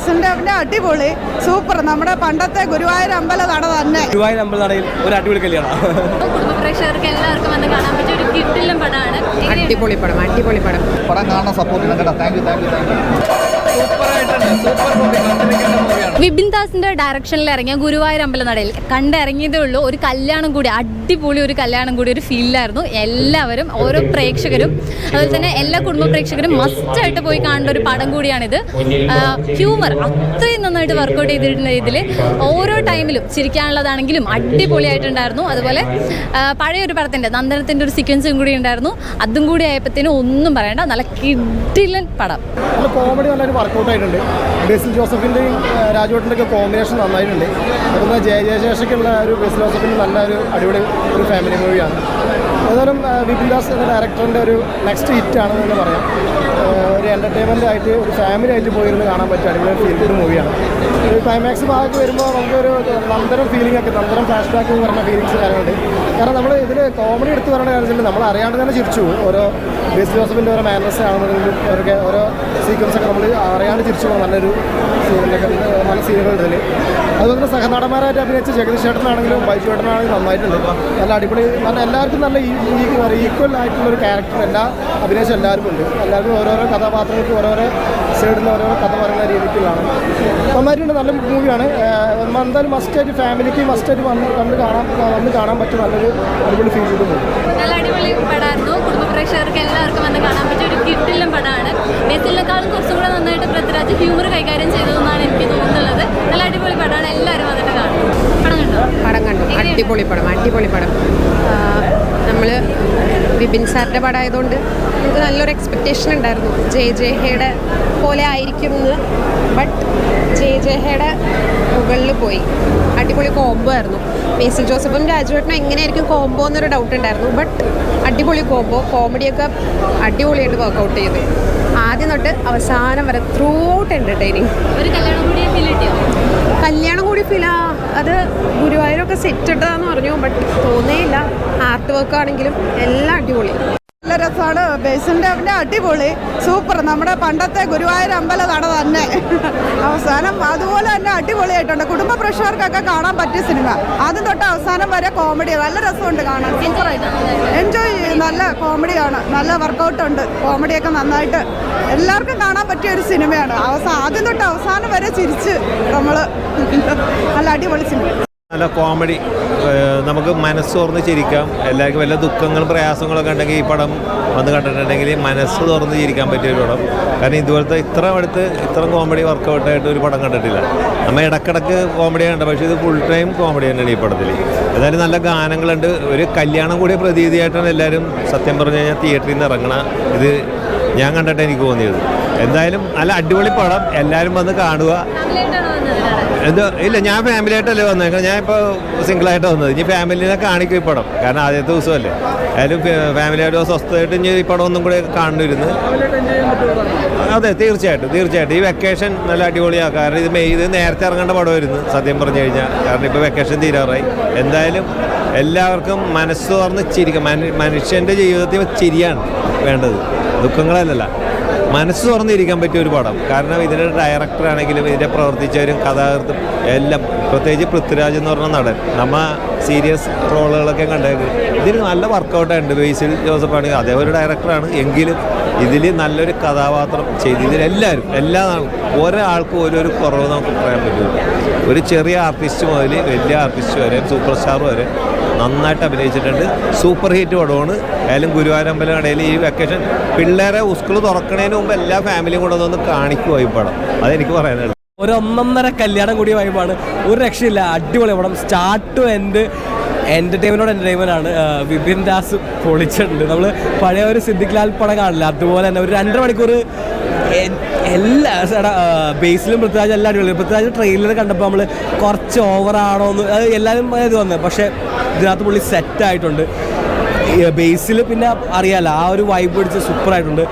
ബേസിന്റെ പിന്നെ അടിപൊളി സൂപ്പർ. നമ്മുടെ പണ്ടത്തെ ഗുരുവായൂർ അമ്പല നട തന്നെ. ഗുരുവായൂർ അമ്പല നടയിൽ ഒരു അടിപൊളി കല്യാണം. കുടുംബ പ്രേക്ഷകർക്ക് എല്ലാവർക്കും വന്ന് കാണാൻ പറ്റിയ ഒരു പടമാണ്? അടിപൊളി പടം അടിപൊളി പടം. പടം കാണാൻ സപ്പോർട്ട് ചെയ്യണം കേട്ടോ thank you thank you thank you Vipin ദാസിന്റെ ഡയറക്ഷനിൽ ഇറങ്ങിയ ഗുരുവായൂർ അമ്പലനടയിൽ കണ്ടിറങ്ങിയതേ ഉള്ളൂ. ഒരു കല്യാണം കൂടി അടിപൊളി ഒരു കല്യാണം കൂടി ഒരു ഫീലായിരുന്നു എല്ലാവരും ഓരോ പ്രേക്ഷകരും അതുപോലെ തന്നെ എല്ലാ കുടുംബ പ്രേക്ഷകരും മസ്റ്റ് ആയിട്ട് പോയി കാണേണ്ട ഒരു പടം കൂടിയാണിത്. ഹ്യൂമർ അത്രയും നന്നായിട്ട് വർക്കൗട്ട് ചെയ്തിട്ടുണ്ട് ഇതിൽ ഓരോ ടൈമിലും ചിരിക്കാനുള്ളതാണെങ്കിലും അടിപൊളിയായിട്ടുണ്ടായിരുന്നു. അതുപോലെ പഴയ ഒരു പടത്തിന്റെ നന്ദനത്തിന്റെ ഒരു സീക്വൻസും കൂടി ഉണ്ടായിരുന്നു. അതും കൂടി ആയപ്പോഴത്തേനും ഒന്നും പറയണ്ട നല്ല കിഡിലൻ പടം. കോമഡി നല്ലൊരു വർക്കൗട്ട് ആയിട്ടുണ്ട്. ബേസിൽ രാജുവേട്ടന്റെ കോമ്പിനേഷൻ നന്നായിട്ടുണ്ട്. അതുപോലെ ജയ ജയശേഷയ്ക്കുള്ള ഒരു ബേസിൽ ജോസഫിന്റെ നല്ല ഒരു അടിപൊളി ഒരു ഫാമിലി മൂവിയാണ് ആ, വിപിൻ ദാസ് എന്ന ഡയറക്ടറിന്റെ ഒരു നെക്സ്റ്റ് ഹിറ്റ് ആണെന്ന് തന്നെ പറയാം. ഒരു എന്റർടൈൻമെന്റ് ആയിട്ട് ഒരു ഫാമിലി ആയിട്ട് പോയിരുന്ന് കാണാൻ പറ്റിയ അടിപൊളി ഫീൽ ഗുഡ് മൂവിയാണ് ഒരു ക്ലൈമാക്സ് ഭാഗത്ത് വരുമ്പോൾ നമുക്കൊരു നന്തരം ഫീലിംഗ് ഒക്കെ നന്തരം ഫ്ലാഷ് ബാക്ക് എന്ന് പറഞ്ഞ ഫീലിങ്സ് കാര്യങ്ങളുണ്ട്. കാരണം നമ്മൾ ഇതിൽ കോമഡി എടുത്ത് പറയേണ്ട കാര്യത്തിൽ നമ്മൾ അറിയാണ്ട് തന്നെ ചിരിച്ചു. ഓരോ ബേസ് ജോസഫിന്റെ ഓരോ മാനസ് ആണെന്നുണ്ടെങ്കിലും അവരൊക്കെ ഓരോ സീക്വൻസ് ഒക്കെ നമ്മൾ അറിയാണ്ട് ചിരിച്ചു പോകും നല്ലൊരു സീനിലൊക്കെ നല്ല സീനുകളുണ്ട് ഇതിൽ അതുപോലെ തന്നെ സഹനടന്മാരായിട്ട് അഭിനയിച്ച ജഗദീഷ് ചേട്ടനാണെങ്കിലും ബൈജു ചേട്ടനാണെങ്കിലും നന്നായിട്ടുണ്ട്. നല്ല അടിപൊളി നല്ല എല്ലാവർക്കും നല്ല ഈക്വൽ ആയിട്ടുള്ള ഒരു ക്യാരക്ടർ എല്ലാ അഭിനയിച്ച എല്ലാവർക്കും ഉണ്ട്. എല്ലാവർക്കും ഓരോരോ കഥാപാത്രങ്ങൾക്ക് ഓരോരോ സൈഡിൽ നിന്ന് ഓരോരോ കഥ പറയുന്ന രീതിക്കുള്ളതാണ്. നന്നായിട്ടുണ്ട് നല്ല മൂവിയാണ്. എന്തായാലും മസ്റ്റ് മസ്റ്റായിട്ട് ഫാമിലിക്ക് മസ്റ്റ് മസ്റ്റായിട്ട് വന്ന് കണ്ട് കാണാൻ വന്ന് കാണാൻ പറ്റും നല്ലൊരു അടിപൊളി ഫീൽ ചെയ്തു നല്ല അടിപൊളി പടമായിരുന്നു കുടുംബ പ്രേക്ഷകർക്ക് എല്ലാവർക്കും വന്ന് കാണാൻ പറ്റിയ ഒരു കിട്ടിലും പടമാണ് ബേസിലിനേക്കാളും കുറച്ചും കൂടെ നന്നായിട്ട് പൃഥ്വിരാജ് ഹ്യൂമർ കൈകാര്യം ചെയ്തതെന്നാണ് എനിക്ക് തോന്നുന്നത് നല്ല അടിപൊളി പടമാണ് എല്ലാവരും വന്നിട്ട് കാണും. പടം കണ്ടോ? പടം കണ്ടു അടിപൊളി പടം അടിപൊളി പടം. നമ്മൾ വിപിൻ സാറിന്റെ പടമായതുകൊണ്ട് നമുക്ക് നല്ലൊരു എക്സ്പെക്റ്റേഷൻ ഉണ്ടായിരുന്നു. ജെ ജെ ഹെയുടെ പോലെ ആയിരിക്കും എന്ന് ബട്ട് ജെ ജെ ഹെയുടെ മുകളിൽ പോയി. അടിപൊളി കോംബോ ആയിരുന്നു. മേസിൽ ജോസഫും രാജുവേട്ടനും എങ്ങനെയായിരിക്കും കോംബോ എന്നൊരു ഡൗട്ട് ഉണ്ടായിരുന്നു. ബട്ട് അടിപൊളി കോംബോ കോമഡിയൊക്കെ അടിപൊളിയായിട്ട് വർക്കൗട്ട് ചെയ്തു. ആദ്യം തൊട്ട് അവസാനം വരെ ത്രൂ ഔട്ട് എന്റർടൈനിങ് കല്യാണം കൂടി ഫീലാ അത് കല്യാണം ഗുരുവായൂരൊക്കെ സെറ്റ് ഇട്ടതാന്ന് പറഞ്ഞു ബട്ട് തോന്നിയില്ല. ആർട്ട് വർക്ക് ആണെങ്കിലും എല്ലാം അടിപൊളി. നല്ല രസമാണ്. ബേസിന്റെ അടിപൊളി. സൂപ്പർ നമ്മുടെ പണ്ടത്തെ ഗുരുവായൂർ അമ്പല നട തന്നെ. അവസാനം അതുപോലെ തന്നെ അടിപൊളിയായിട്ടുണ്ട്. കുടുംബ പ്രേക്ഷകർക്കൊക്കെ കാണാൻ പറ്റിയ സിനിമ. ആദ്യം തൊട്ട് അവസാനം വരെ കോമഡി. നല്ല രസമുണ്ട് കാണാൻ. സൂപ്പറായിട്ട് എൻജോയ് നല്ല കോമഡിയാണ്. നല്ല വർക്കൗട്ട് ഉണ്ട്. കോമഡിയൊക്കെ നന്നായിട്ട്. എല്ലാവർക്കും കാണാൻ പറ്റിയ ഒരു സിനിമയാണ്. അവസാനം ആദ്യം തൊട്ട് അവസാനം വരെ ചിരിച്ച് നമ്മൾ നല്ല അടിപൊളി സിനിമ. നല്ല കോമഡി നമുക്ക് മനസ്സ് തുറന്ന് ചിരിക്കാം. എല്ലാവർക്കും വല്ല ദുഃഖങ്ങളും പ്രയാസങ്ങളൊക്കെ ഉണ്ടെങ്കിൽ ഈ പടം വന്ന് കണ്ടിട്ടുണ്ടെങ്കിൽ മനസ്സ് തുറന്ന് ചിരിക്കാൻ പറ്റിയ ഒരു പടം. കാരണം ഇതുപോലത്തെ ഇത്ര അടുത്ത് ഇത്ര കോമഡി വർക്കൗട്ടായിട്ട് ഒരു പടം കണ്ടിട്ടില്ല. നമ്മൾ ഇടക്കിടക്ക് കോമഡി കണ്ട പക്ഷേ ഇത് ഫുൾ ടൈം കോമഡി തന്നെയാണ് ഈ പടത്തിൽ എന്തായാലും നല്ല ഗാനങ്ങളുണ്ട്. ഒരു കല്യാണം കൂടിയ പ്രതീതിയായിട്ടാണ് എല്ലാവരും സത്യം പറഞ്ഞു കഴിഞ്ഞാൽ തിയേറ്ററിൽ നിന്ന് ഇറങ്ങണ ഇത് ഞാൻ കണ്ടിട്ട് എനിക്ക് തോന്നിയത്. എന്തായാലും നല്ല അടിപൊളി പടം. എല്ലാവരും വന്ന് കാണുക. ഇത് ഇല്ല ഞാൻ ഫാമിലിയായിട്ടല്ലേ വന്നത് ഇപ്പോൾ സിംഗിളായിട്ട് വന്നത്. ഇനി ഫാമിലിനെ കാണിക്കും ഈ പടം. കാരണം ആദ്യത്തെ ദിവസമല്ലേ. ഏതായാലും ഫാമിലിയായിട്ട് സ്വസ്ഥമായിട്ട് ഇനി ഈ പടം ഒന്നും കൂടെ കാണുന്നിരുന്ന് അതെ തീർച്ചയായിട്ടും തീർച്ചയായിട്ടും. ഈ വെക്കേഷൻ നല്ല അടിപൊളിയാണ് കാരണം ഇത് മെയ് ഇത് നേരത്തെ ഇറങ്ങേണ്ട പടമായിരുന്നു സത്യം പറഞ്ഞു കഴിഞ്ഞാൽ കാരണം ഇപ്പോൾ വെക്കേഷൻ തീരാറായി. എന്തായാലും എല്ലാവർക്കും മനസ്സ് തുറന്ന് ചിരിക്കും. മനു മനുഷ്യന്റെ ജീവിതത്തിൽ ചിരിയാണ് വേണ്ടത്. ദുഃഖങ്ങളല്ലല്ല. മനസ്സ് തുറന്നിരിക്കാൻ പറ്റിയ ഒരു പടം. കാരണം ഇതിന്റെ ഡയറക്ടർ ആണെങ്കിലും ഇതിന്റെ പ്രവർത്തിച്ചവരും കഥാകൃത്തും എല്ലാം പ്രത്യേകിച്ച് പൃഥ്വിരാജ് എന്ന് പറഞ്ഞ നടൻ നമ്മ സീരിയസ് റോളുകളൊക്കെ കണ്ടേക്കും. ഇതിന് നല്ല വർക്കൗട്ടുണ്ട് ബേസിൽ ജോസഫ് ആണെങ്കിൽ അതേ ഒരു ഡയറക്ടറാണ് എങ്കിലും ഇതിൽ നല്ലൊരു കഥാപാത്രം ചെയ്ത് ഇതിലെല്ലാവരും എല്ലാ ഒരാൾക്കും ഓരോരു കുറവ് നമുക്ക് പറയാൻ പറ്റില്ല. ഒരു ചെറിയ ആർട്ടിസ്റ്റ് മുതൽ വലിയ ആർട്ടിസ്റ്റ് വരെ സൂപ്പർ സ്റ്റാർ വരെ നന്നായിട്ട് അഭിനയിച്ചിട്ടുണ്ട്. സൂപ്പർ ഹിറ്റ് പടമാണ്. ഏതായാലും ഗുരുവായൂരമ്പലം ഈ വെക്കേഷൻ പിള്ളേരെ സ്കൂൾ തുറക്കണതിന് മുമ്പ് എല്ലാ ഫാമിലിയും കൂടെ ഒന്ന് കാണിക്കുമോ ഈ പടം? അതെനിക്ക് പറയാനുള്ളത്. ഒരു ഒന്നൊന്നര കല്യാണം കൂടിയ വൈബാണ് ഒരു രക്ഷയില്ല. അടിപൊളി പടം. സ്റ്റാർട്ട് ടു എൻഡ് എന്റർടൈൻമെന്റോട് എന്റർടൈൻമെന്റ് ആണ്. വിപിൻ ദാസ് പൊളിച്ചിട്ടുണ്ട്. നമ്മൾ പഴയ ഒരു സിദ്ദിഖ് ലാൽ പടം കാണില്ല? അതുപോലെ തന്നെ ഒരു രണ്ടര മണിക്കൂർ എല്ലാ എടാ, ബേസിലും പൃഥ്വിരാജ് എല്ലാം അടിപൊളി പൃഥ്വിരാജ് ട്രെയിലർ കണ്ടപ്പോൾ നമ്മൾ കുറച്ച് ഓവറാണോ എന്ന് അത് എല്ലാവരും ഇത് വന്നത് പക്ഷേ ഇതിനകത്ത് പുള്ളി സെറ്റായിട്ടുണ്ട് ബേസിൽ പിന്നെ അറിയാലോ ആ ഒരു വൈബ് പിടിച്ച് സൂപ്പറായിട്ടുണ്ട്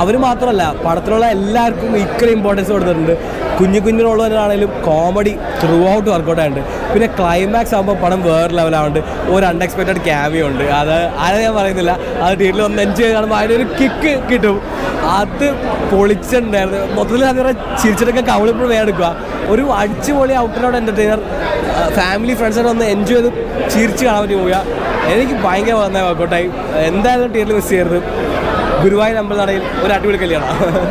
അവർ മാത്രമല്ല പടത്തിലുള്ള എല്ലാവർക്കും ഈക്വൽ ഇമ്പോർട്ടൻസ് കൊടുത്തിട്ടുണ്ട്. കുഞ്ഞു കുഞ്ഞിനുള്ളവരാണെങ്കിലും കോമഡി ത്രൂ ഔട്ട് വർക്കൗട്ട് ആയിട്ടുണ്ട്. പിന്നെ ക്ലൈമാക്സ് ആകുമ്പോൾ പടം വേറെ ലെവലാവുണ്ട് ഒരു അൺഎക്സ്പെക്റ്റഡ് ക്യാമിയുണ്ട് അത് അത് ഞാൻ പറയുന്നില്ല. അത് തിയേറ്ററിൽ ഒന്ന് എൻജോയ് കാണുമ്പോൾ അതിനൊരു കിക്ക് കിട്ടും. അത് പൊളിച്ചിട്ടുണ്ടായിരുന്നു. മൊത്തത്തിൽ അതേറെ ചിരിച്ചിട്ടൊക്കെ കവളിപ്പോൾ വേടെടുക്കുക ഒരു അടിച്ചുപൊളി ഔട്ടിനോട് എന്റർടൈനർ ഫാമിലി ഫ്രണ്ട്സിനെ ഒന്ന് എൻജോയ് ചെയ്ത് ചിരിച്ച് കാണാൻ പറ്റി പോവുക. എനിക്ക് ഭയങ്കര വന്നേ വർക്കൗട്ടായി എന്തായാലും തിയേറ്ററിൽ മിസ് ചെയ്യരുത്. ഗുരുവായൂർ അമ്പലനടയിൽ ഒരു അടിപൊളി കല്യാണം.